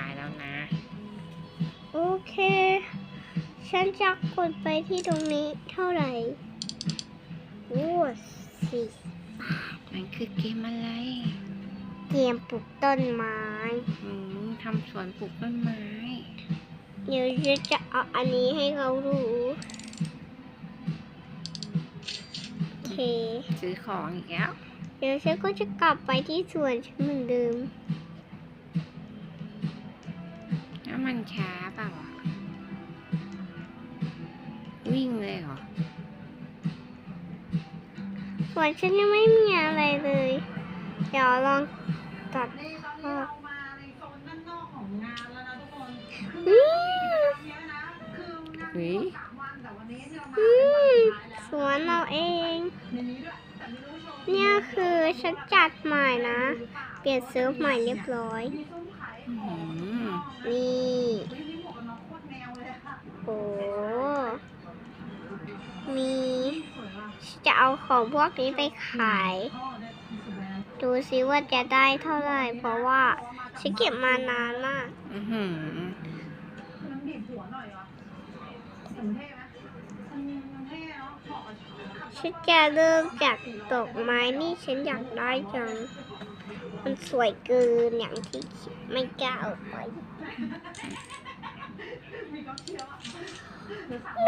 ท้ายแล้วนะ โอเค ฉันจะกดไปที่ตรงนี้เท่าไหร่โอ้สี่มันคือเกมอะไร เกมปลูกต้นไม้ อืมทำสวนปลูกต้นไม้ เดี๋ยวฉันจะเอาอันนี้ให้เขาดูโอเค ซื้อของอีกแล้ว เดี๋ยวฉันก็จะกลับไปที่สวนฉันเหมือนเดิม มันช้าเปล่าอะวิ่งเลยเหรอสวนฉันยังไม่มีอะไรเลย เดี๋ยวลองตัดนี่ตอนนี้เรามาในโซนด้านนอกของงานแล้วนะทุกคนอืมเยอะนะคืองานเฮ้ยสามวันแต่วันนี้เนี่ยเรามาอืเป็นมวันสุดท้ายแล้วสวนเราเองในนี้ด้วยแต่ไม่รู้ว่าโชว์เนี่ยคือฉันจัดใหม่นะ เปลี่ยนเซิร์ฟใหม่เรียบร้อย มีซุ้มขาย อื ของ ม นี่โอ้มีจะเอาของพวกนี้ไปขาย ดูซิว่าจะได้เท่าไหร่ เพราะว่าฉันเก็บมานานมากฉันจะเริ่มจากดอกไม้นี่ฉันอยากได้จัง มันสวยเกินอย่างที่คิดไม่กล้าเอาไป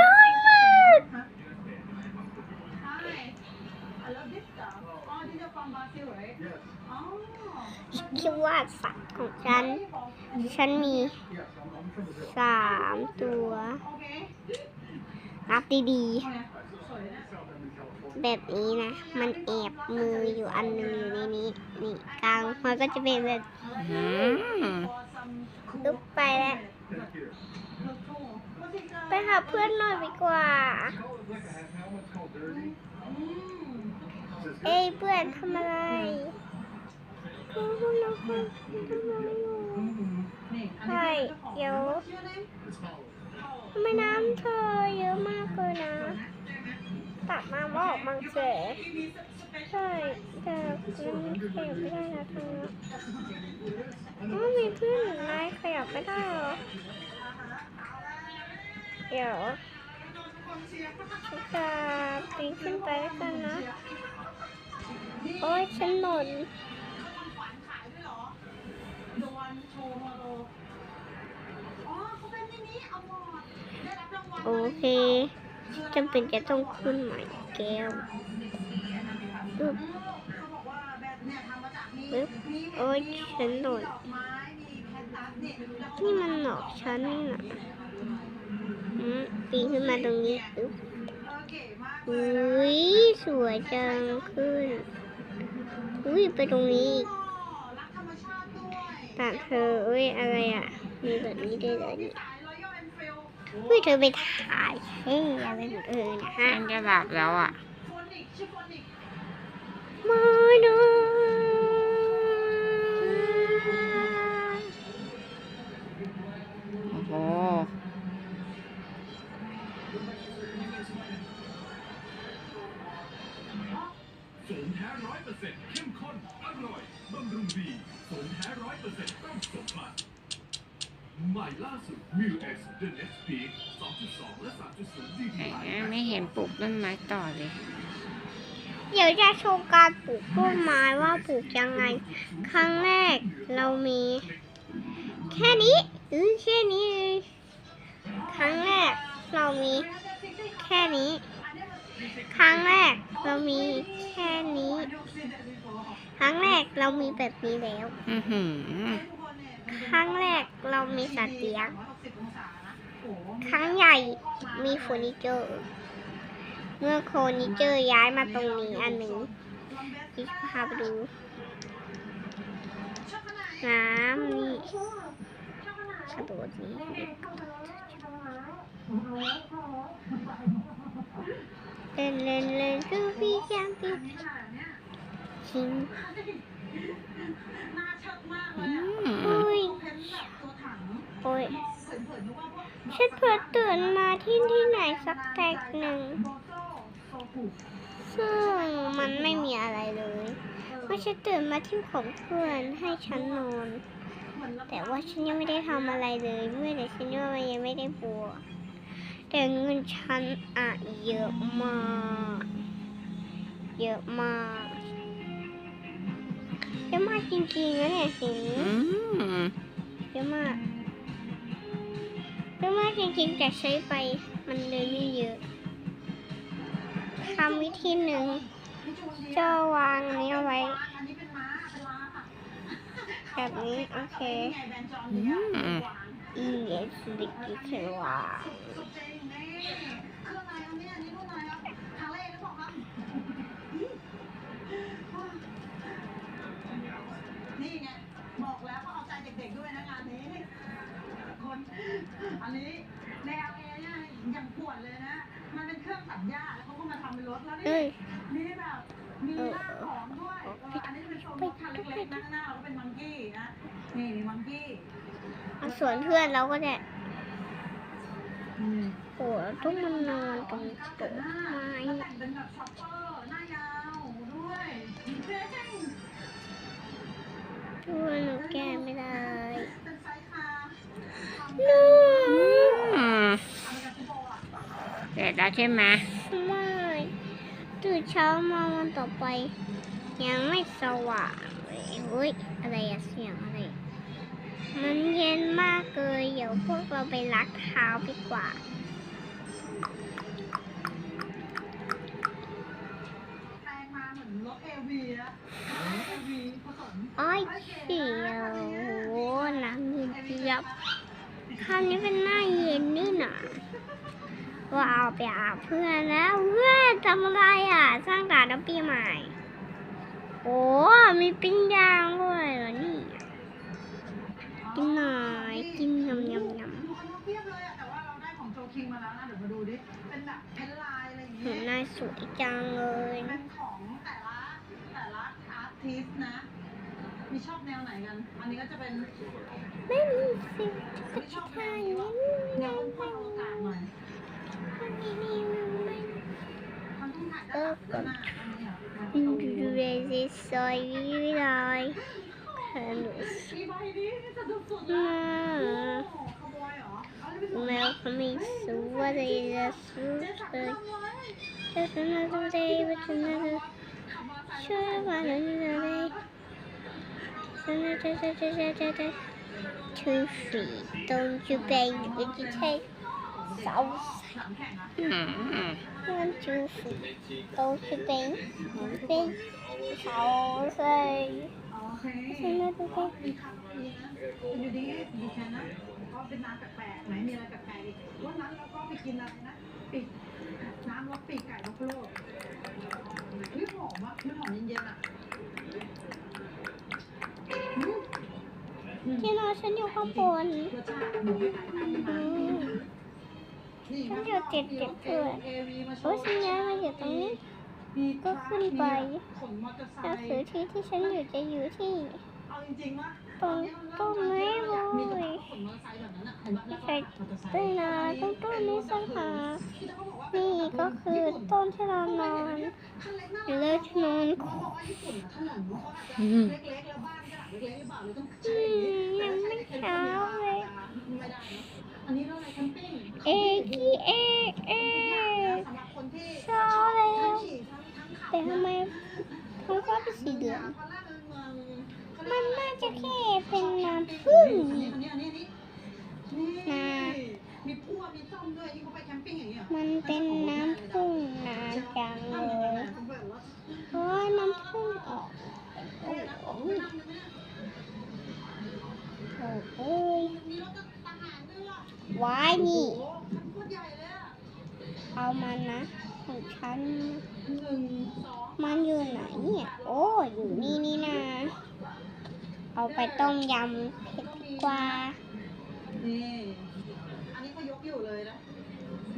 น้อยมาก Hi I love this stuff oh these are from Brazil right อ๋อฉันคิดว่าสัตว์ของฉัน ฉันมีสามตัวนับดีๆ แบบนี้นะ มันแอบมืออยู่อันหนึงอยู่ในนี้ นี่กลางมันก็จะเป็นแบบ ลุกไปแล้ว ไปหาเพื่อนหน่อยดีกว่า เอ้ยเพื่อนทำอะไรเอนพวกเพื่อนทำอะไรใช่เดี๋ยวทำไมน้ำเธอเยอะมากเลยนะ ตักน้ำอกบางเสใช่แต่มันขยับไม่ได้นะทาง เดี๋ยวจะปีนขึ้นไปแล้วกันนะ โอ้ยฉันหล่นโอเคจำเป็นจะต้องขึ้นใหม่แก้วอึ๊บโอ้ยฉันหล่นนี่มันหลอกฉันนี่นะ ปีนขึ้นมาตรงนี้ปึ๊บเออเก๋มากอุ้ยสวยจังขึ้น อุ้ยไปตรงนี้อีกรักธรรมชาติด้วยตัดเธอเอ้ยอะไรอะ มีแบบนี้ด้วยเหรอเนี่ยสาย Royal Enfield เฮ้ยเธอไปถ่ายเฮ้ยอะไรของเธอเนะฮะมันจะหลับแล้วอะโฟนิกชื่อโฟนิกมาดูโอ้ บำรุงดีสมแท้ร้อยเปอร์เซ็นต์ต้องสมบัติใหม่ล่าสุด Mu X The Next Peak 2.2 และ 3.0 DPI แหมไม่เห็นปลูกต้นไม้ต่อเลย เดี๋ยวจะโชว์การปลูกต้นไม้ว่าปลูกยังไง ครั้งแรกเรามี แค่นี้อือแค่นี้เองครั้งแรกเรามี แค่นี้ ครั้งแรกเรามีแค่นี้ ครั้งแรกเรามีแบบนี้แล้ว อือหือ ครั้งแรกเรามีสัตว์เลี้ยง ครั้งใหญ่มีเฟอร์นิเจอร์ เมื่อเฟอร์นิเจอร์ย้ายมาตรงนี้อันหนึ่งพี่พาไปดู น้ำนี่กระโดดนี้ เล่นเล่นเล่นคือพี่แกมพี่ชิงน่าเชิดมากเลอืยอะมโอ้ยเพ้นแบบตัวถังโอ้ยเผินๆนึกว่าพวกฉันเพิ่งตื่นมาที่ที่ไหนสักแตกหนึ่ง ซึ่งมันไม่มีอะไรเลยเพราะฉันตื่นมาที่ของเพื่อนให้ฉันนอน แต่ว่าฉันยังไม่ได้ทำอะไรเลย เมื่อแต่ฉันว่ามันยังไม่ได้บัว แต่เงินฉันอะเยอะมาก เยอะมากเยอะมากจริงๆนะเนี่ยสิงอืมเยอะมากเยอะมากจริงๆแต่ใช้ไปมันเลยไม่เยอะทำวิธีหนึ่งจะวางอันนี้เอาไว้อันนี้เป็นม้าเป็นม้าค่ะแบบนี้ โอเคไงแบรนด์จอนอืเนี่ยมอีเอสลิกที่คือวางสุดจริงนี่ เครื่องอะไรครับเนี่ยนี่รุ่นอะไรครับฮาร์เลย์หรือเปล่าครับนี่ไงบอกแล้วว่าเอาใจเด็กๆด้วยนะงานนี้คนอันนี้ในเอลเอเนี่ยอย่างปวดเลยนะ มันเป็นเครื่องตัดหญ้าแล้วเขาก็มาทำเป็นรถแล้วเอ้นี่ยนี่แบบมีลากของด้วยเอออันนี้เป็นโซนรถคันเล็กๆนะข้างหน้าเราก็เป็นมังกี้นะนี่มีมังกี้เอาส่วนเพื่อนเราก็จะอืม โอ้ต้องมันนอนตรงต๊ะไม้วแต่งเป็นแบบช็อปเปอร์หน้ายาวด้วยเท่ด้วยหนูแก้ไม่ได้เป็นไซส์คาร์นูอืมอเมริกันฟุตบอลอะเสร็จแล้วใช่ไหมไม่ตื่นเช้ามาวันต่อไป ยังไม่สว่างเลยเฮ้ยอะไรอะเสียงอะไร มันเย็นมากเลย เดี๋ยวพวกเราไปล้างเท้าดีกว่า แปลงมาเหมือนรถเอวีอะเอวีผสม อ้อยเขียวโอ้โหน้ำเย็นเจี๊ยบคราวนี้เป็นหน้าเย็นนี่หนะว่าเอาไปอาบเพื่อนแล้วเพื่อนทำอะไรอะ สร้างการน้ำปีใหม่ โอ้มีปิ้งย่างด้วยเหรอนี่ กินหน่อยกินยำยำยำเห็นแบบเพนลายอะไรอย่างหนูนายสวยจังเลย เป็นของแต่ละแต่ละอาร์ติสนะ มีชอบแนวไหน กัน อันนี้ก็จะเป็นไม่มีสิไม่ชอบแนใช่วนี่นี้ว่าแนวพ่นอวกาศหน่อยนี่นี่ไม่มันต้องถ่ายด้านหลังด้านหน้าอันนี้เหรอมันดูต้องดูเลยสิสวยเลยหนูมีใบนี้นี่จะดูสุดเลน่ยาโอ้ขโมยเหรอเอาเลยไปส่งแมวเขาไม่สวยเลยจะสวยเจ๊สั่งเลยทำไว้จะสวยดูเลยว่าจะน่าจะขับมอเตอร์ไซค์ช่วยมาหน่อยหน่อย two feet don't you baby would you take so หลังแข่งอะอืม one two feet don't you baby baby so say โอเคจะน่าจะจะมีคำนี้นะเป็นอยู่ดีดีแค่นะก็เป็นน้ำแปลกๆไหนมีอะไรแปลกๆอีกวันนั้นเราก็ไปกินอะไรนะปีกน้ำรสปีกไก่บัฟฟาโล่เฮ้ยหอมอะมันหอมเย็นๆอะ ที่นอนฉันอยู่ข้างบนรสชาติหมูไม่ไก่ไก่มาอืมนี่ฉันอยู่ติดติดเพื่อนเอวีมาโชโอ้ยว์ฉันย้ายมาอยู่ตรงนี้ ก็ขึ้นไปขนมอเตอร์ไซก็ค์คือที่ที่ฉันอยู่จะอยู่ที่เอาจริงๆว่าตรงต้นไม้เลมีแต่ยขนมอเตอร์ไซค์แบบนั้นอะเห็นปะแล้วก็ใช่มอเตอร์ไซค์ต้นนาต้นต้นนี้สังหา นี่ก็คือต้นที่เรานอนเลยที่นอนอนขวบยังไม่เช้าเลยเอะอันนี้เราอะไรแคมปิ้งเอกี้เอเอบเช้าแล้วแต่ทำไมท้องฟ้าเป็นสีเหลืองมันน่าจะแค่เป็นน้ำพึ่ง มันเป็นน้ำพึ่งนานจังเลยโอ้ยน้ำพึ่งออกโอ้ยโอ้ยโอ้ยว้ายนี่ เอามันนะของฉันมันอยู่ไหนเนี่ยโอ้อยู่นี่นี่นาเอาไปต้มยำเผ็ดกว่า นี่อันนี้เขายกอยู่เลยนะ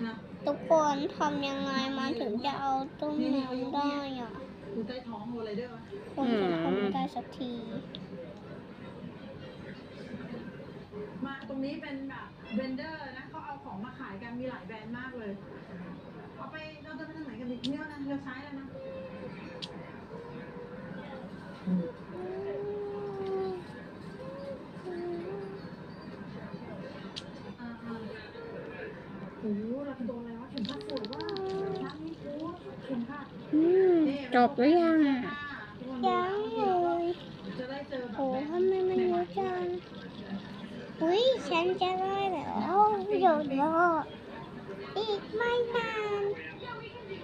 นะ ทุกคนทำยังไงมันถึงจะเอาต้มยำได้อะดูใต้ท้องโมอะไรด้วยวะคงจะทำไม่ได้สักที มาตรงนี้เป็นแบบเบนเดอร์นะเขาเอาของมาขายกันมีหลายแบรนด์มากเลย เอาไปเราจะไปทางไหนกันดีเนี่ยนะเลี้ยวซ้ายแล้วนะ อืม โอ้โหเราจะโดนอะไรวะเข็มขัดสวยว่าร้านนี้โอ้เข็มขัด อืม จบหรือยังอะยังเลยโอ้ทำไมมันเยอะจังอุ้ยฉันจะได้แล้วเดี๋ยวรออีกไม่นาน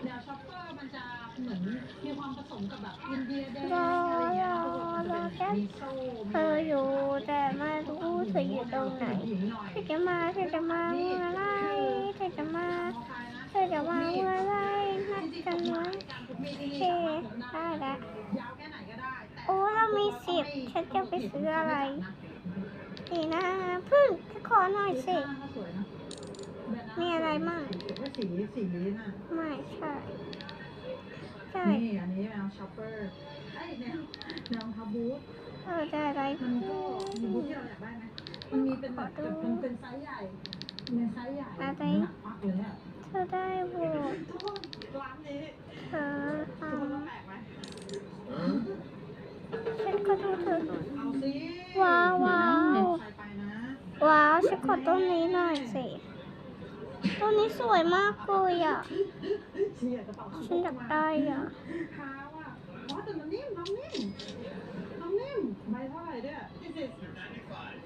แนวอปเปอร์มันจะเหมือนมีความผสมกับแบบอินเดียแดงรอรอรอแค่เธออยู่แต่ไม่รู้เธออยู่ตรงไหนเธอจะมาเธอจะมาเมื่อไรเธอจะมา อจะมาเมื่อไรนัดกันไว้โอเคได้แล้วยาวแค่ไหนก็ได้แต่โอ้เรามีสิบฉันจะไปซื้ออะไรดีนะพึ่งขอหน่อยสิสวยนะมีอะไรมั่งว่าสีสีนี้น่ะไม่ใช่ใช่นี่อันนี้แนวช็อปเปอร์ไอ้แนวแนวทับบูทเออได้อะไรมันก็มีบูทที่เราอยากได้ไหมมันมีเป็นแบบแบบมันเป็นไซส์ใหญ่เป็นไซส์ใหญ่หนักปักเลยอะเธอได้โหวตทุกคนร้านนี้เธอคนว่าแปลกไหมฉันก็ดูเธอเอว้าวว้าวใส่ไปนะว้าวฉันขอต้นนี้หน่อยสิต้นนี้สวยมากเลยอะฉันอยากได้อะเท้าอะแต่มันนิ่มนิ่มนิ่มใบเท่าไหร่เนี่ยที่สิบ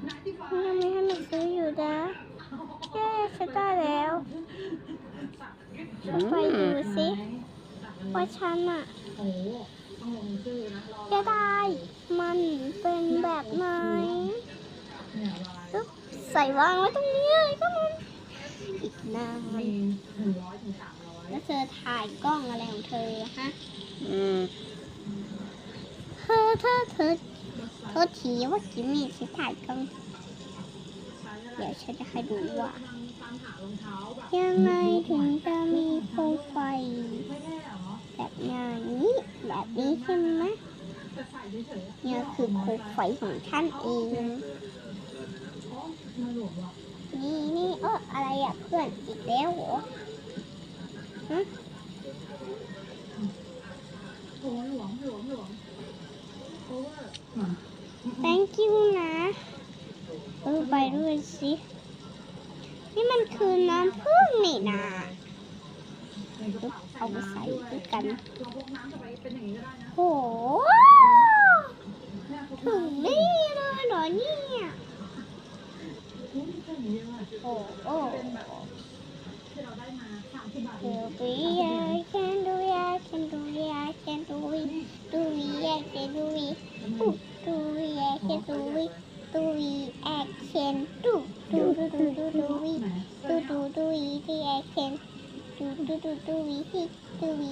นักที่ฟ้ายังไม่ให้มันซื้ออยู่นะเย้ฉันได้แล้ว ฉันไปดูสิว่าฉันอะจะได้มันเป็นแบบไหนใส่วางไว้ตรงนี้เลยก็มันอีกนานมีหนึ่งร้อยถึงสามร้อยแล้วเธอถ่ายกล้องอะไรของเธอฮะเธอเธอเธอเธอทีว่ากิมมี่ฉันถ่ายกล้อง เดี๋ยวฉันจะให้ดูว่า ยังไงถึงจะมีโคมไฟไม่แน่เหรอแบบนี้แบบนี้ใช่ไหมแต่ใส่เฉยๆเนี่ยคือโคมไฟของท่านเองอ๋อมันหลวมว่ะนี่นี่เอออะไรอะเพื่อนอีกแล้วเหรอโอ้หลวมหลวมหลวมโอเวอร์ thank you นะ เออไปด้วยสิ นี่มันคือน้ำผึ้งนี่นะเอาไปใส่ด้วยกันเราพกน้ำจะไปเป็นอย่างนี้ก็ได้นะโห ถึงนี่เลยเหรอเนี่ยอุ้ยเป็นอย่างนี้เลยโอ้โอ้เป็นแบบที่เราได้มาสามสิบบาท Do we, I can do it, I can do it, I can do it, do we action do do do do do do we do do do we action do do do do we do we